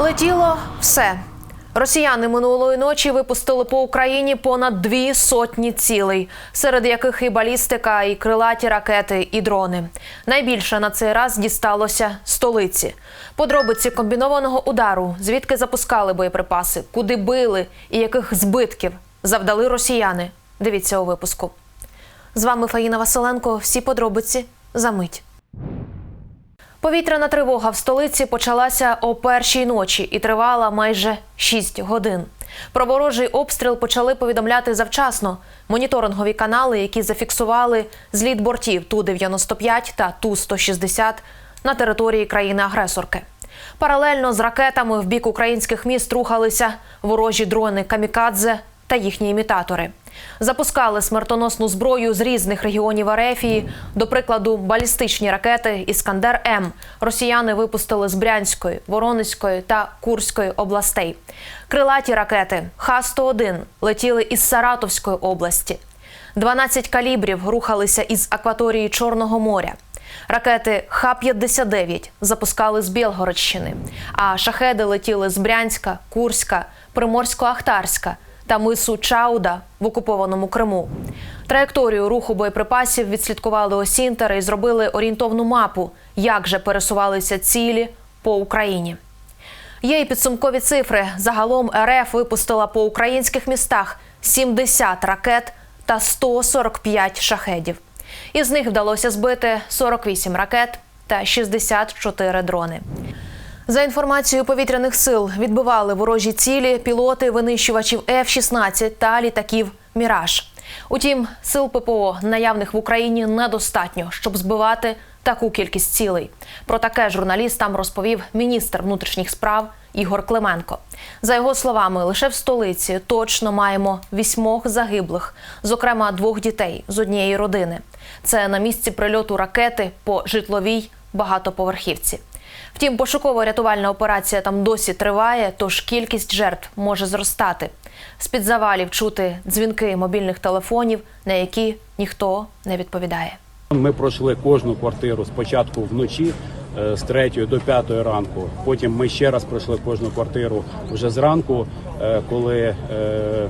Летіло все. Росіяни минулої ночі випустили по Україні понад дві сотні цілей, серед яких і балістика, і крилаті ракети, і дрони. Найбільше на цей раз дісталося столиці. Подробиці комбінованого удару, звідки запускали боєприпаси, куди били і яких збитків завдали росіяни. Дивіться у випуску. З вами Фаїна Василенко. Всі подробиці за мить. Повітряна тривога в столиці почалася о першій ночі і тривала майже 6 годин. Про ворожий обстріл почали повідомляти завчасно. Моніторингові канали, які зафіксували зліт бортів Ту-95 та Ту-160 на території країни-агресорки. Паралельно з ракетами в бік українських міст рухалися ворожі дрони Камікадзе та їхні імітатори. Запускали смертоносну зброю з різних регіонів Арефії. До прикладу, балістичні ракети Іскандер М росіяни випустили з Брянської, Воронезької та Курської областей. Крилаті ракети Х-101 летіли із Саратовської області. 12 калібрів рухалися із акваторії Чорного моря. Ракети Х-59 запускали з Білгородщини, а шахеди летіли з Брянська, Курська, Приморсько-Ахтарська та мису Чауда в окупованому Криму. Траєкторію руху боєприпасів відслідкували осінтери і зробили орієнтовну мапу, як же пересувалися цілі по Україні. Є і підсумкові цифри. Загалом РФ випустила по українських містах 70 ракет та 145 шахедів. Із них вдалося збити 48 ракет та 64 дрони. За інформацією повітряних сил, відбивали ворожі цілі пілоти винищувачів F-16 та літаків Міраж. Утім, сил ППО наявних в Україні недостатньо, щоб збивати таку кількість цілей. Про таке журналістам розповів міністр внутрішніх справ Ігор Клименко. За його словами, лише в столиці точно маємо вісьмох загиблих, зокрема двох дітей з однієї родини. Це на місці прильоту ракети по житловій багатоповерхівці. Втім, пошуково-рятувальна операція там досі триває, тож кількість жертв може зростати. З-під завалів чути дзвінки мобільних телефонів, на які ніхто не відповідає. Ми пройшли кожну квартиру спочатку вночі е, з 3 до 5 ранку. Потім ми ще раз пройшли кожну квартиру вже зранку, е, коли е,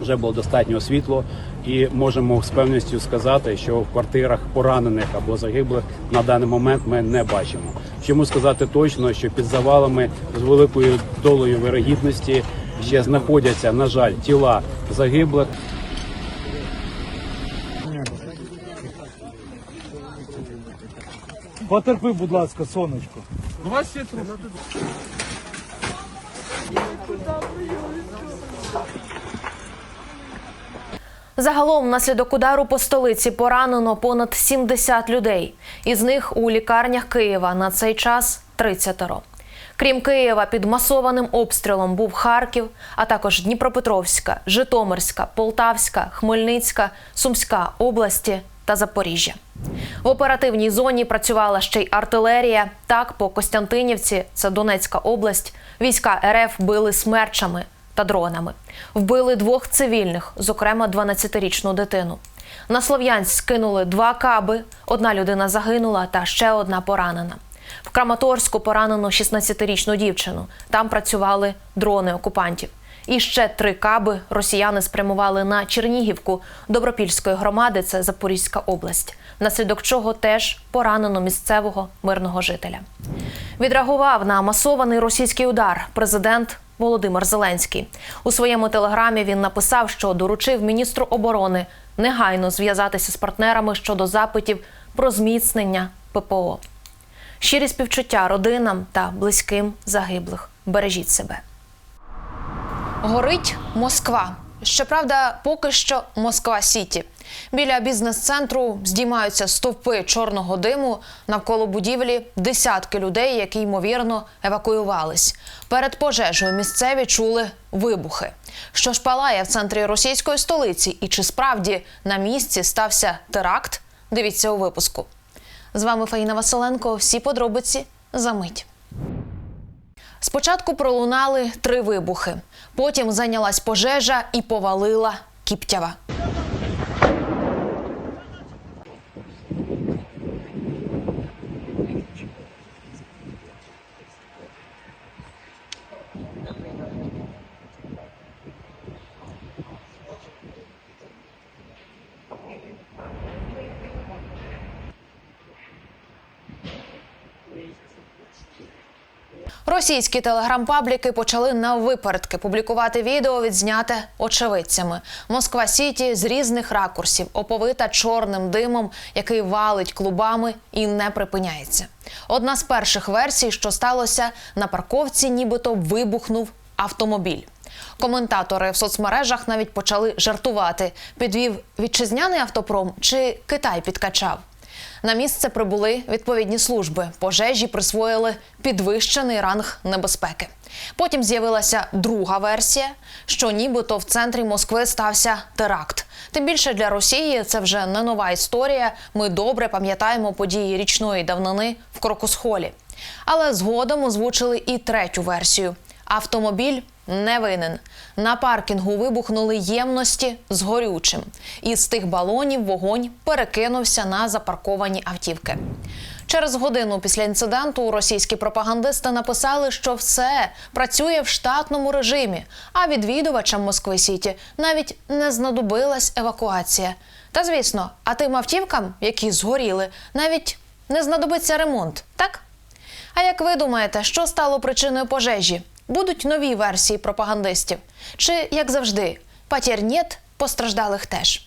вже було достатньо світло, і можемо з певністю сказати, що в квартирах поранених або загиблих на даний момент ми не бачимо. Чому сказати точно, що під завалами з великою долею вирогідності ще знаходяться, на жаль, тіла загиблих. Потерпи, будь ласка, сонечко. Загалом, внаслідок удару по столиці поранено понад 70 людей. Із них у лікарнях Києва на цей час 30. Крім Києва, під масованим обстрілом був Харків, а також Дніпропетровська, Житомирська, Полтавська, Хмельницька, Сумська області та Запоріжжя. В оперативній зоні працювала ще й артилерія. Так, по Костянтинівці, це Донецька область, війська РФ били смерчами та дронами. Вбили двох цивільних, зокрема 12-річну дитину. На Слов'янськ скинули два каби, одна людина загинула та ще одна поранена. В Краматорську поранено 16-річну дівчину. Там працювали дрони окупантів. І ще три каби росіяни спрямували на Чернігівку Добропільської громади, це Запорізька область, внаслідок чого теж поранено місцевого мирного жителя. Відреагував на масований російський удар президент Володимир Зеленський. У своєму телеграмі він написав, що доручив міністру оборони негайно зв'язатися з партнерами щодо запитів про зміцнення ППО. Щирі співчуття родинам та близьким загиблих. Бережіть себе. Горить Москва. Щоправда, поки що Москва Сіті. Біля бізнес-центру здіймаються стовпи чорного диму. Навколо будівлі десятки людей, які ймовірно евакуювались. Перед пожежею місцеві чули вибухи. Що ж палає в центрі російської столиці, і чи справді на місці стався теракт? Дивіться у випуску. З вами Фаїна Василенко. Всі подробиці за мить. Спочатку пролунали три вибухи. Потім зайнялась пожежа і повалила Кіптява. Російські телеграм-пабліки почали на випередки публікувати відео, відзняте очевидцями. Москва Сіті з різних ракурсів, оповита чорним димом, який валить клубами і не припиняється. Одна з перших версій, що сталося на парковці, нібито вибухнув автомобіль. Коментатори в соцмережах навіть почали жартувати: підвів вітчизняний автопром чи Китай підкачав. На місце прибули відповідні служби. Пожежі присвоїли підвищений ранг небезпеки. Потім з'явилася друга версія, що нібито в центрі Москви стався теракт. Тим більше для Росії це вже не нова історія. Ми добре пам'ятаємо події річної давнини в Крокусхолі. Але згодом озвучили і третю версію: автомобіль не винен. На паркінгу вибухнули ємності з горючим. І з тих балонів вогонь перекинувся на запарковані автівки. Через годину після інциденту російські пропагандисти написали, що все працює в штатному режимі, а відвідувачам Москви Сіті навіть не знадобилась евакуація. Та звісно, а тим автівкам, які згоріли, навіть не знадобиться ремонт, так? А як ви думаєте, що стало причиною пожежі? Будуть нові версії пропагандистів? Чи, як завжди, патір нєт, постраждалих теж?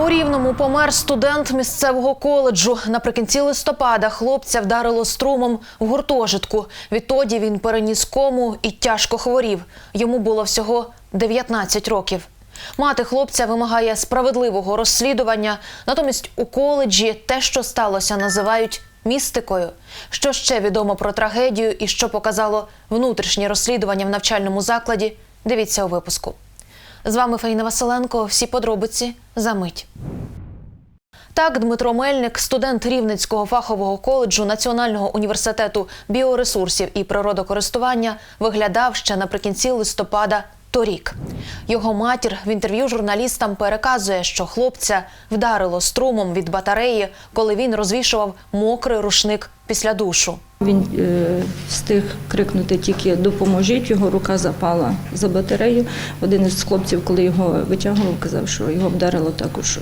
У Рівному помер студент місцевого коледжу. Наприкінці листопада хлопця вдарило струмом в гуртожитку. Відтоді він переніс кому і тяжко хворів. Йому було всього 19 років. Мати хлопця вимагає справедливого розслідування. Натомість у коледжі те, що сталося, називають містикою. Що ще відомо про трагедію і що показало внутрішнє розслідування в навчальному закладі? Дивіться у випуску. З вами Фаїна Василенко. Всі подробиці за мить. Так, Дмитро Мельник, студент Рівненського фахового коледжу Національного університету біоресурсів і природокористування, виглядав ще наприкінці листопада торік. Його матір в інтерв'ю журналістам переказує, що хлопця вдарило струмом від батареї, коли він розвішував мокрий рушник після душу. Він е, встиг крикнути тільки допоможіть. Його рука запала за батарею. Один із хлопців, коли його витягував, казав, що його вдарило також.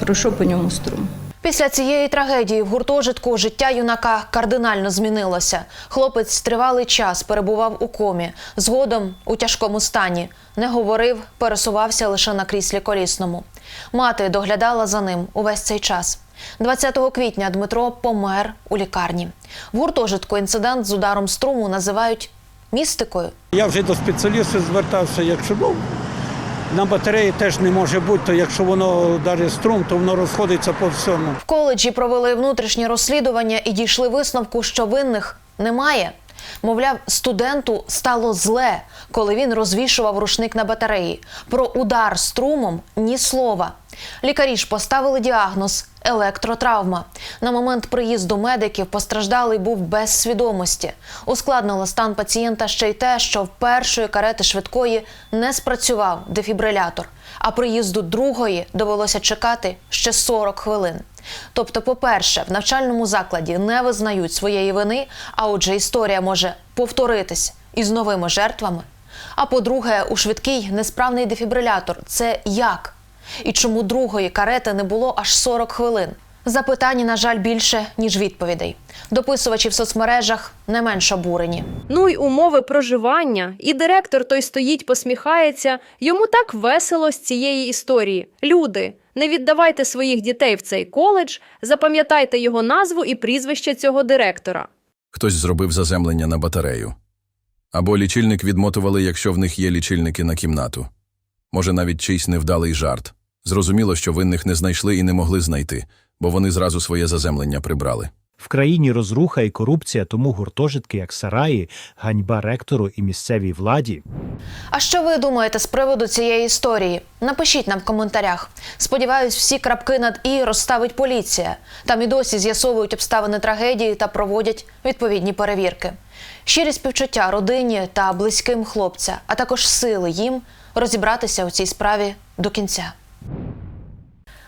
Пройшов по ньому струм. Після цієї трагедії в гуртожитку життя юнака кардинально змінилося. Хлопець тривалий час перебував у комі, згодом у тяжкому стані. Не говорив, пересувався лише на кріслі колісному. Мати доглядала за ним увесь цей час. 20 квітня Дмитро помер у лікарні. В гуртожитку інцидент з ударом струму називають містикою. Я вже до спеціалістів звертався, якщо ну, на батареї теж не може бути, то якщо воно дає струм, то воно розходиться по всьому. В коледжі провели внутрішнє розслідування і дійшли висновку, що винних немає. Мовляв, студенту стало зле, коли він розвішував рушник на батареї. Про удар струмом ні слова. Лікарі ж поставили діагноз електротравма. На момент приїзду медиків постраждалий був без свідомості. Ускладнило стан пацієнта ще й те, що в першої карети швидкої не спрацював дефібрилятор, а приїзду другої довелося чекати ще 40 хвилин. Тобто, по-перше, в навчальному закладі не визнають своєї вини, а отже, історія може повторитись із новими жертвами. А по-друге, у швидкий несправний дефібрилятор це як? І чому другої карети не було аж 40 хвилин? Запитань, на жаль, більше, ніж відповідей. Дописувачі в соцмережах не менш обурені. Ну й умови проживання. І директор той стоїть, посміхається. Йому так весело з цієї історії. Люди, не віддавайте своїх дітей в цей коледж, запам'ятайте його назву і прізвище цього директора. Хтось зробив заземлення на батарею. Або лічильник відмотували, якщо в них є лічильники на кімнату. Може, навіть чийсь невдалий жарт. Зрозуміло, що винних не знайшли і не могли знайти, бо вони зразу своє заземлення прибрали. В країні розруха і корупція, тому гуртожитки, як сараї, ганьба ректору і місцевій владі. А що ви думаєте з приводу цієї історії? Напишіть нам в коментарях. Сподіваюсь, всі крапки над і розставить поліція. Там і досі з'ясовують обставини трагедії та проводять відповідні перевірки. Щирі співчуття родині та близьким хлопця, а також сили їм розібратися у цій справі до кінця.